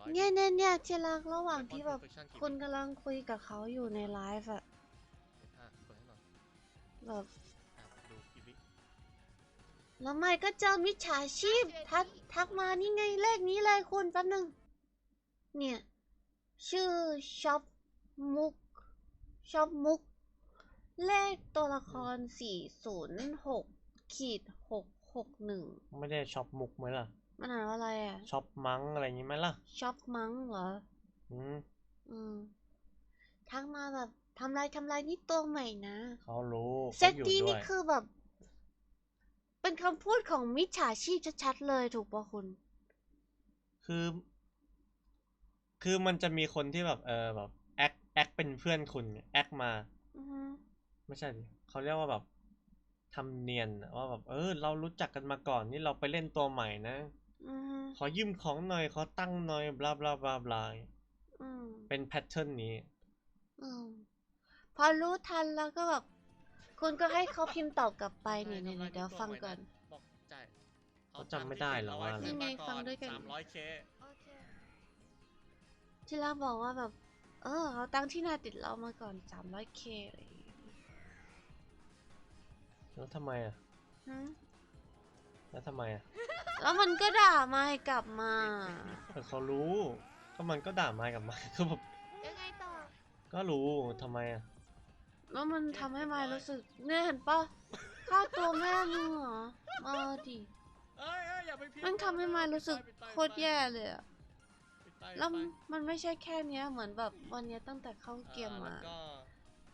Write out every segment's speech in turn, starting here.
ร้อยเนี่ยเนี่ยเนี่ยที่รักระหว่างที่แบบ perfection กี่คุณกำลังคุยกับเขาอยู่ในไลฟ์อะอะกดให้หน่อยแบบอะดูกี่วิแล้วไม่ก็เจอมิจฉาชีพทักทักมานี่ไงเลขนี้เลยคุณแป๊บหนึง เนี่ย ชื่อช็อปมุกช็อปมุก เลขตัวละครสี่ศูนย์หกขีดหกหกหนึ่งไม่ได้ช็อปมุกไหมล่ะ มันอ่านว่าอะไรอะช็อปมั้งอะไรอย่างงี้ไหมล่ะช็อปมั้งเหรอ อืมอืมทักมาแบบทำลายทำลายนี่ตัวใหม่นะเขารู้เซเขาตอยู่นี้ด้นี่วยคือแบบ เป็นคำพูดของมิจฉาชีพชัดๆเลยถูกปะคุณ คือ คือมันจะมีคนที่แบบ เออแบบแอคแอคเป็นเพื่อนคุณแอคมาอือฮึไม่ใช่ดิเขาเรียกว่าแบบทำเนียนอะว่าแบบ เออ เรารู้จักกันมาก่อน นี่เราไปเล่นตัวใหม่นะ อือฮึขอยืมของหน่อย ขอตั้งหน่อย บลาบลาบลาบลาอืมเป็นแพทเทิร์นนี้ อืมพอรู้ทันแล้วก็แบบคุณก็ให้เขาพิมพ์ตอบกลับไปเนี่ยเนี่ยเนี่ยเดี๋ยวฟังก่อน บอกจ่ายเขาจำไม่ได้หรอว่าอะไร ยังไงฟังด้วยกัน สามร้อยเคที่เราบอกว่าแบบ เออเขาตั้งที่นาติดเรามาก่อน 300k อะไรอย่างเงี้ยแล้วทำไมอะฮะ แล้วทำไมอะแล้วมันก็ด่าไม่กลับมาเออเขารู้ก็มันก็ด่ามากับมาคือแบบยังไงต่อ ก็รู้ทำไมอะแล้วมันทำให้มายรู้สึกเนี่ยเห็นปะค่าตัวแม่มึงเหรอมาดิเอ้ยเอ้ยอย่าไปพิพ์มันทำให้มายรู้สึกปิดไปโคตรแย่เลยอะปิดไปแล้วปิดไปมันไม่ใช่แค่เนี้ยเหมือนแบบวันเนี้ยตั้งแต่เข้าเกมอ่มา แล้วก็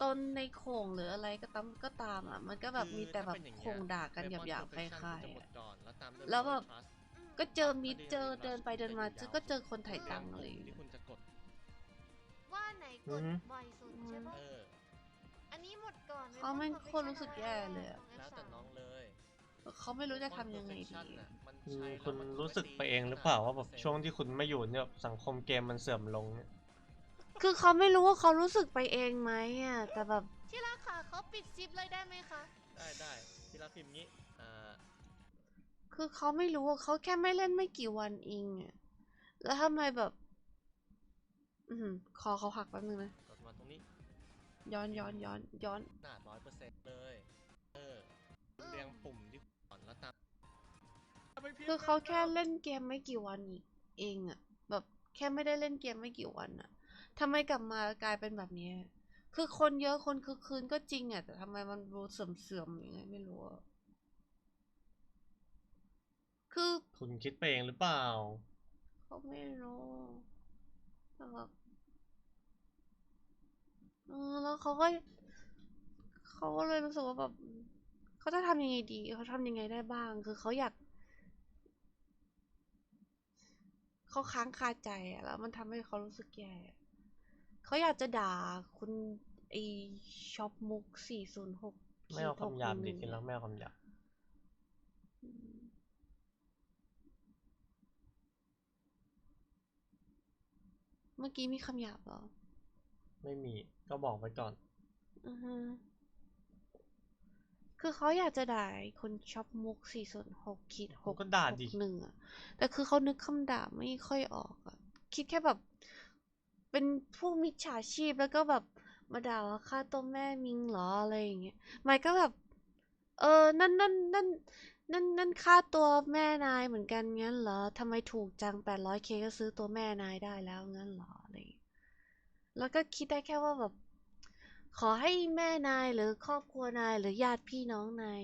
ต้นในโข่งหรืออะไรก็ตามก็ตามอะ มันก็แบบมีแต่แบบคือถ้าเป็นอย่างเงี้โข่งด่ากันห Weapon ยาบๆค Perfection ล้ายจะๆหมดอะก่อนแล้วตามด้วยแล้วแบบ Trust ก็เจอมิดเจอเดินไปเดินมาเจอก็เจอคนถ่ายตังค์อะไรอย่างที่เงี้ยคุณจะกดว่าไหนกอืดอฮึบ่อยสุดใช่ปะเอออันนี้หมดก่อนเขาแม่งโคตรรู้สึกแย่เลยอะแล้วแต่น้องเลยเขาไม่รู้จะทำยังไงดี Weapon Perfection น่ะมันอืมใช้แล้วคุณมันรู้สึกม่ไปเองหรือเปล่าว่าแบบช่วงที่คุณไม่อยู่เนี่ยสังคมเกมมันเสื่อมลงเนี่ย คือเขาไม่รู้ว่าเขารู้สึกไปเองไหมอะแต่แบบที่รักค่ะเขาปิดซิปเลยได้ไหมคะ ได้ได้ที่รักพิมพ์งี้อ่าคือเขาไม่รู้ว่าเขาแค่ไม่เล่นไม่กี่วันเองอะแล้วทำไมแบบ อือหือคอเขาหักแป๊บนึงนะกดมาตรงนี้ย้อนย้อนย้อนย้อนหนาร้อยเปอร์เซ็นต์เลย เออเรียงปุ่มที่ก่อนแล้วตามคือเขาแค่เล่นเกมไม่กี่วันอีกเองอะแบบแค่ไม่ได้เล่นเกมไม่กี่วันอะ ทำไมกลับมากลายเป็นแบบนี้ คือคนเยอะคนคือคืนก็จริงอะแต่ทำไมมันรู้เสื่อมๆอย่างไงไม่รู้อะคือคุณคิดไปเองหรือเปล่าเขาไม่รู้แต่แบบเออแล้วเขาก็เขาก็เลยรู้สึกว่าแบบเขาจะทำยังไงดีเขาทำยังไงได้บ้าง คือเขาอยากเขาค้างคาใจอะแล้วมันทำให้เขารู้สึกแย่ เขาอยากจะด่าคุณไอช็อปมุกสี่ศูนย์หกไม่เอาคำหยาบดิที่รักไม่เอาคำหยาบเมื่อกี้มีคำหยาบเหรอ ไม่มีก็บอกไว้ก่อนอือฮึคือเขาอยากจะด่าไอ้คนช็อปมุกสี่ศูนย์หกขีดหคุณกก็ด่าดิหนึ่งอะแต่คือเขานึกคำด่าไม่ค่อยออกอะคิดแค่แบบ เป็นผู้มิจฉาชีพแล้วก็แบบมาด่าว่าค่าตัวแม่มิงเหรออะไรอย่างเงี้ยไม่ก็แบบ เออนั่นนั่นนั่นนั่นนั่นค่าตัวแม่นายเหมือนกันงั้นเหรอทำไมถูกจังแปดร้อยเคก็ซื้อตัวแม่นายได้แล้วงั้นเหรออะไรอย่างเงี้ยแล้วก็คิดได้แค่ว่าแบบ ขอให้แม่นายหรือครอบครัวนายหรือญาติพี่น้องนาย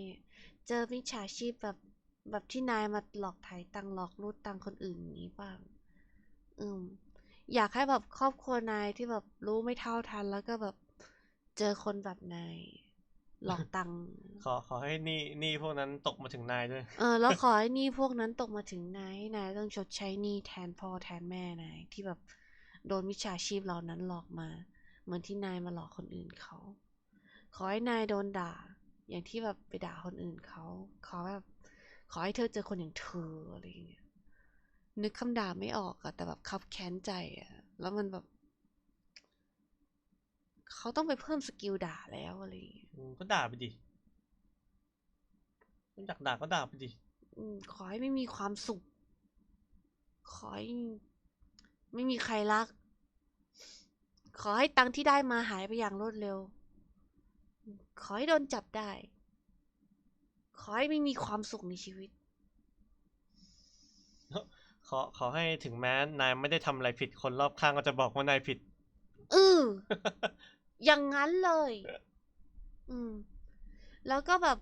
เจอมิจฉาชีพแบบแบบที่นายมาหลอกถ่ายตังหลอกรูดตังค์คนอื่นอย่างนี้บ้าง อืม อยากให้แบบครอบครัวนายที่แบบรู้ไม่เท่าทัน แล้วก็แบบเจอคนแบบนายหลอกตังค์ขอขอให้หนี่นี่พวกนั้นตกมาถึงนายด้วย เออ แล้วขอให้หนี้พวกนั้นตกมาถึงนายให้นายต้องชดใช้หนี้แทนพ่อแทนแม่นายที่แบบโดนมิจฉาชีพเหล่านั้นหลอกมา เหมือนที่นายมาหลอกคนอื่นเขา ขอให้นายโดนด่า อย่างที่แบบไปด่าคนอื่นเขาขอแบบขอให้เธอเจอคนอย่างเธออะไรอย่างเงี้ย นึกคำด่าไม่ออกอะแต่แบบคับแค้นใจอะแล้วมันแบบเขาต้องไปเพิ่มสกิลด่าแล้วอะไรอย่างเงี้ยอืมก็ด่าไปดิไม่อยากด่าก็ด่าไปดิอืมขอให้ไม่มีความสุข ขอให้ไม่มีใครรัก ขอให้ตังค์ที่ได้มาหายไปอย่างรวดเร็ว ขอให้โดนจับได้ ขอให้ไม่มีความสุขในชีวิต ขอขอให้ถึงแม้นายไม่ได้ทำอะไรผิดคนรอบข้างก็จะบอกว่านายผิดเอออย่างนั้นเลย อืม แล้วก็แบบ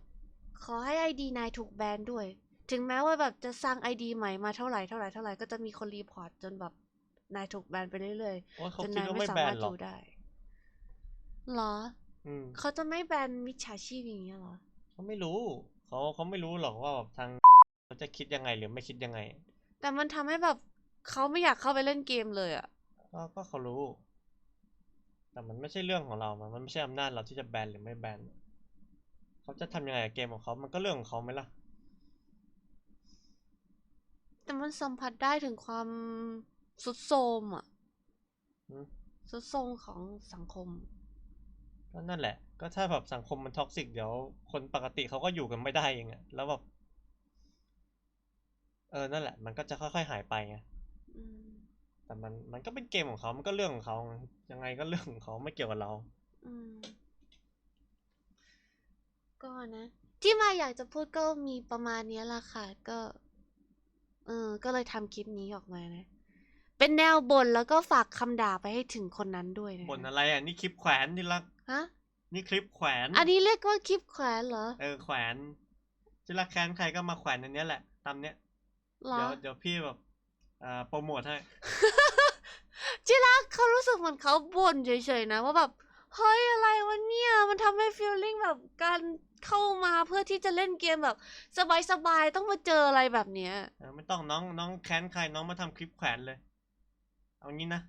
ขอให้ไอดีนายถูกแบนด้วย ถึงแม้ว่าแบบจะสร้างไอดีใหม่มาเท่าไหร่เท่าไหร่เท่าไหร่ก็จะมีคนรีพอร์ตจนแบบนายถูกแบนไปเรื่อยโอ้ยๆเขาจนคิดนายว่าไม่ไม่สาแบมานรถหรออกยู่ได้เหรอ อืมเขาจะไม่แบนมิจฉาชีพอย่างเงี้ยเหรอ เขาไม่รู้เขาเขาไม่รู้หรอกว่าแบบทางเขาจะคิดยังไงหรือไม่คิดยังไง แต่มันทำให้แบบเขาไม่อยากเข้าไปเล่นเกมเลยอะก็ก็เขารู้ แต่มันไม่ใช่เรื่องของเรา มันมันไม่ใช่อำนาจเราที่จะแบนหรือไม่แบน เขาจะทำยังไงกับเกมของเขา มันก็เรื่องของเขาไหมล่ะ แต่มันสัมผัสได้ถึงความสุดโทรมอะอืม สุดโทรมของสังคม ก็นั่นแหละ ก็ถ้าแบบสังคมมันท็อกซิกเดี๋ยวคนปกติเขาก็อยู่กันไม่ได้เองอะแล้วแบบ เออนั่นแหละ มันก็จะค่อยๆหายไปไงอืมแต่มันมันก็เป็นเกมของเขามันก็เรื่องของเขายังไงก็เรื่องของเขาไม่เกี่ยวกับเราอืมก็นะ ที่มาอยากจะพูดก็มีประมาณเนี้ยละค่ะ ก็ เออ ก็เลยทำคลิปนี้ออกมานะ เป็นแนวบ่นแล้วก็ฝากคำด่าไปให้ถึงคนนั้นด้วยนะบนอะไรอะ นี่คลิปแขวนที่รักฮะนี่คลิปแขวน อันนี้เรียกว่าคลิปแขวนเหรอ เออแขวนที่รักแค้นใครก็มาแขวนอันเนี้ยแหละ ตามเนี้ย เหรอเดี๋ยวเดี๋ยวพี่แบบอ่าโปรโมทให้ จิรักเขารู้สึกเหมือนเขาบ่นเฉยๆนะว่าแบบเฮ้ยอะไรวะเนี่ยมันทำให้ฟีลลิ่งแบบการเข้ามาเพื่อที่จะเล่นเกมแบบ สบายๆต้องมาเจออะไรแบบเนี้ยเออไม่ต้องน้องน้องแค้นใครน้องมาทำคลิปแขวนเลย เอางี้นะ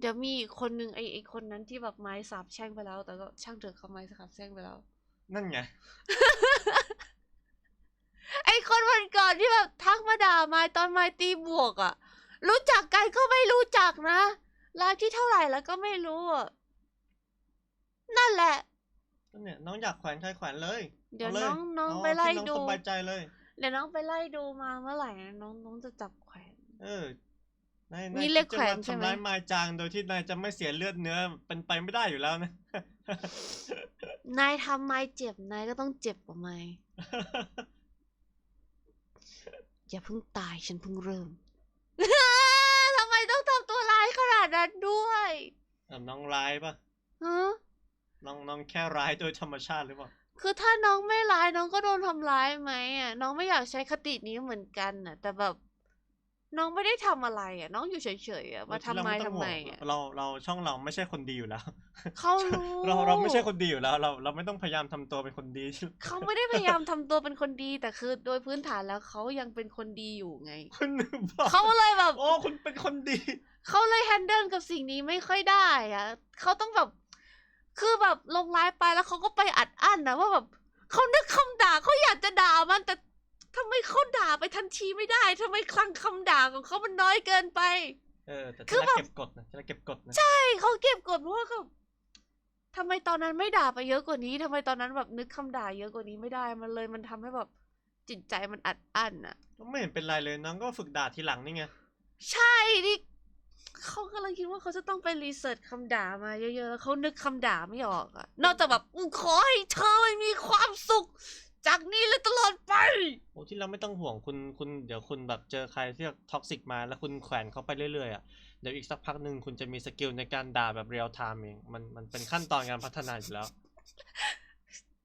เดี๋ยวมีอีกคนนึงไอไอคนนั้นที่แบบไม้สาบแช่งไปแล้ว แต่ก็ช่างเถอะเขาไม้สาบแช่งไปแล้ว นั่นไง ไอคนวันก่อนที่แบบทักมาด่าไม้ตอนไม้ตีบวกอะรู้จักกันก็ไม่รู้จักนะไลฟ์ที่เท่าไหร่แล้วก็ไม่รู้อะนั่นแหละก็เนี่ยน้องอยากแขวนใครแขวนเลยเดี๋ยวาลน้องน้องเาไปไล่ที่น้องดูสบายใจเลย เดี๋ยวน้องไปไล่ดูมาเมื่อไหร่นะน้องน้องจะจับแขวน เออนายนี่นายเรียกคิดจะแขวนว่าใช่ไหมทำร้ายมายจางโดยที่นายจะไม่เสียเลือดเนื้อเป็นไปไม่ได้อยู่แล้วนะ นายทำไม้เจ็บนายก็ต้องเจ็บกว่าไม้ อย่าเพิ่งตายฉันเพิ่งเริ่ม ทำไมต้องทำตัวร้ายขนาดนั้นด้วยอะน้องร้ายปะฮะน้องน้องแค่ร้ายโดยธรรมชาติหรือเปล่าคือถ้าน้องไม่ร้ายน้องก็โดนทำร้ายไหมอะ น้องไม่อยากใช้คตินี้เหมือนกันน่ะ แต่แบบ น้องไม่ได้ทำอะไรอะ น้องอยู่เฉยๆอะมาทำไมเราทำต้องไมห่วงอะเราเราช่องเราไม่ใช่คนดีอยู่แล้วเขารู้เราเราไม่ใช่คนดีอยู่แล้ว เราเราไม่ต้องพยายามทำตัวเป็นคนดีเขาไม่ได้พยายามทำตัวเป็นคนดีแต่คือโดยพื้นฐานแล้วเขายังเป็นคนดีอยู่ไงคุณบอกเขาเลยแบบโอ้คุณเป็นคนดีเขาเลยแฮนเดิลกับสิ่งนี้ไม่ค่อยได้อะเขาต้องแบบ คือแบบลงไลฟ์ไปแล้วเขาก็ไปอัดอั้นนะว่าแบบเขานึกคำด่าเขาอยากจะด่ามันแต่ ทำไมเขาด่าไปทันทีไม่ได้ทำไมคลังคำด่าของเขามันน้อยเกินไป เออแต่คืที่อรักแบบ เก็บกดนะที่รักเก็บกดนะใช่เขาเก็บกดเพราะว่าเขาทำไมตอนนั้นไม่ด่าไปเยอะกว่านี้ทำไมตอนนั้นแบบนึกคำด่าเยอะกว่านี้ไม่ได้มันเลยมันทำให้แบบจิตใจมันอัดอั้นอะก็ไม่เห็นเป็นไรเลยน้องก็ฝึกด่าทีหลังนี่ไงใช่นี่เขากำลังคิดว่าเขาจะต้องไปรีเสิร์ชคำด่ามาเยอะๆแล้วเขานึกคำด่าไม่ออกอะนอกจากแบบอืมขอให้เธอไม่มีความสุข จากนี้เลยตลอดไป โอ้ที่เราไม่ต้องห่วงคุณคุณเดี๋ยวคุณแบบเจอใครที่ท็อกซิกมาแล้วคุณแขวนเขาไปเรื่อยๆอะเดี๋ยวอีกสักพักหนึ่งคุณจะมีสกิลในการด่าแบบเรียลไทม์เองมันมันเป็นขั้นตอนการพัฒนาอยู่แล้ว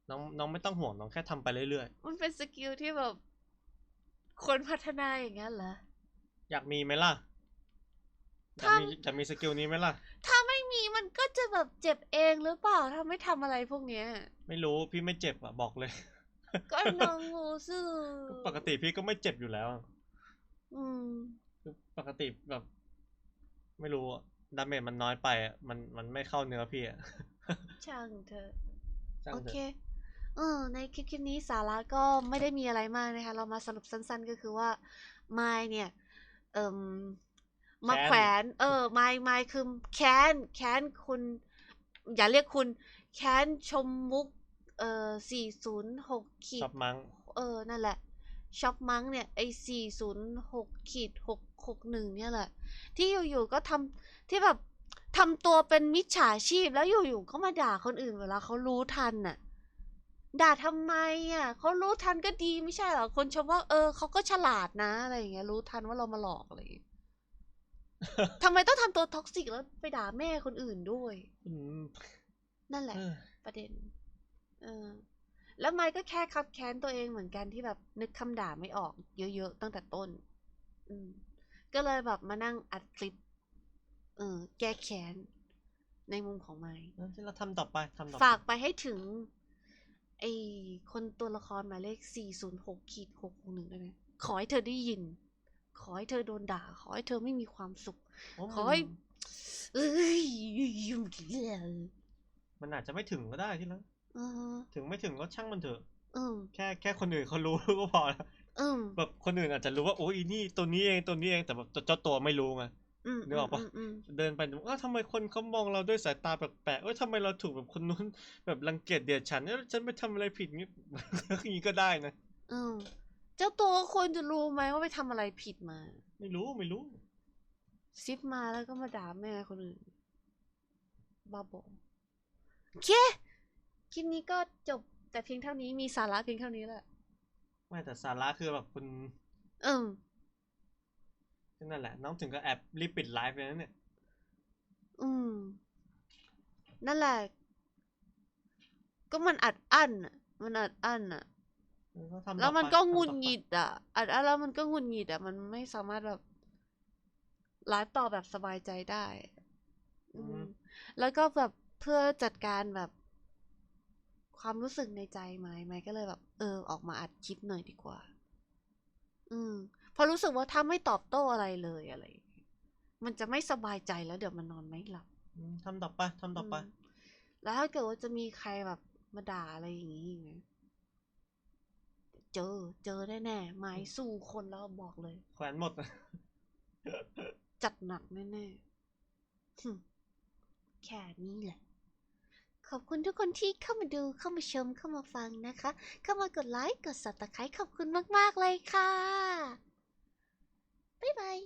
น้องน้องไม่ต้องห่วงน้องแค่ทำไปเรื่อยมันเป็นสกิลที่แบบ คนพัฒนาอย่างนั้นเหรอ ๆ อยากมีไหมล่ะอยากถ้ามีจะมีสกิลนี้ไหมล่ะ ถ้าไม่มีมันก็จะแบบเจ็บเองหรือเปล่า ถ้าไม่ทำอะไรพวกเนี้ย ไม่รู้พี่ไม่เจ็บอะบอกเลย ก็น้องงูซื่อปกติพี่ก็ไม่เจ็บอยู่แล้ว อืมคือปกติแบบ ไม่รู้อะดาเมจมันน้อยไปอะมันมันไม่เข้าเนื้อพี่อะช่างเถอะ ช่างโอเถเค อะเออ ในคลิปคลิปนี้สาระก็ไม่ได้มีอะไรมากนะคะ เรามาสรุปสั้นๆ ก็คือว่า ไมายเนี่ย เอ่มมาแขวน เออ ไมายไมายคือแค้น แค้นคุณ อย่าเรียกคุณ แค้นชมมุก เอ่อสี่ศูนย์หกขีชดอบมั้งเออนั่นแหละช็อปมั้งเนี่ยไอสี่ศูนย์หกขีดหกหกหนึ่งเนี่ยแหละ ที่อยู่ๆก็ทำที่แบบทำตัวเป็นมิจฉาชีพแล้วอยู่ๆก็มาด่าคนอื่นเวลาเขารู้ทันน่ะ ด่าทำไมอะเขารู้ทันก็ดีไม่ใช่เหรอคนชมว่าเออเขาก็ฉลาดนะอะไรอย่างเงี้ยรู้ทันว่าเรามาหลอกอะไรอย่างเงี้ย ทำไมต้องทำตัวท็อกซิกแล้วไปด่าแม่คนอื่นด้วย อืมนั่นแหละ เออประเด็น เออ แล้วไมค์ก็แค่คับแค้นตัวเองเหมือนกันที่แบบนึกคำด่าไม่ออกเยอะๆตั้งแต่ต้น อืม ก็เลยแบบมานั่งอัดคลิป เออ แก้แค้นในมุมของไมค์งั้นที่เราทำต่อไปทำต่อไปฝากไปให้ถึง ไอคนตัวละครหมายเลข 406ขีด661ได้ไหมขอให้เธอได้ยิน ขอให้เธอโดนด่า ขอให้เธอไม่มีความสุขโอ้ขอให้เอ้ยยุ่งเรื่องมันอาจจะไม่ถึงก็ได้ที่รักเออ ถึงไม่ถึงก็ช่างมันเถอะเออแค่แค่คนอื่นเขารู้ก็พอแล้วเออแบบคนอื่นอาจจะรู้ว่าโอ้ยอีนี่ตัวนี้เองตัวนี้เองแต่แบบเจ้าตัวไม่รู้ไงอืมนึกออกปะมอืมเดินไปดูเอ้าทำไมคนเขามองเราด้วยสายตาแปลกๆเอ้ยทำไมเราถูกแบบคนนู้นแบบรังเกียจเดียดฉันเอ้ยฉันไปทำอะไรผิดงี้อย่างนี้ก็ได้นะเออเจ้าตัวก็ควรจะรู้ไหมว่าไปทำอะไรผิดมา ไม่รู้ไม่รู้ ซิปมาแล้วก็มาด่าแม่คนอื่นบ้าบอโอเค คลิปนี้ก็จบแต่เพียงเท่านี้มีสาระเพียงเท่านี้แหละ ไม่แต่สาระคือแบบคุณเออก็นั่นแหละ น้องถึงก็แอบรีบปิดไลฟ์ไปนั่นเนี่ย อืม นั่นแหละ ก็มันอัดอั้นอะมันอัดอั้นอะก็ทำแล้วมันต่อไปก็ทำหงุดต่อไปหงิดอะอัดอั้นแล้วมันก็หงุดหงิดอะ มันไม่สามารถแบบไลฟ์ต่อแบบสบายใจได้อืมแล้วก็แบบเพื่อจัดการแบบ ความรู้สึกในใจไหมไหมก็เลยแบบ เออ ออกมาอัดคลิปหน่อยดีกว่า อืมเพอรู้สึกว่าถ้าไม่ตอบโต้อะไรเลยอะไรอย่างเงี้ยมันจะไม่สบายใจแล้วเดี๋ยวมันนอนไม่หลับอืมทำต่อไปทำต่อไปมแล้วถ้าเกิดว่าจะมีใครแบบมาด่าอะไรอย่างนี้อีกนะเจอ เจอแน่ๆไม้สู้คนแล้วบอกเลย แขวนหมด จัดหนักแน่ๆหึแค่นี้แหละ ขอบคุณทุกคนที่เข้ามาดูเข้ามาชมเข้ามาฟังนะคะ เข้ามากดไลค์กดสับตะไคร้ขอบคุณมาก ๆ เลยค่ะ บ๊ายบาย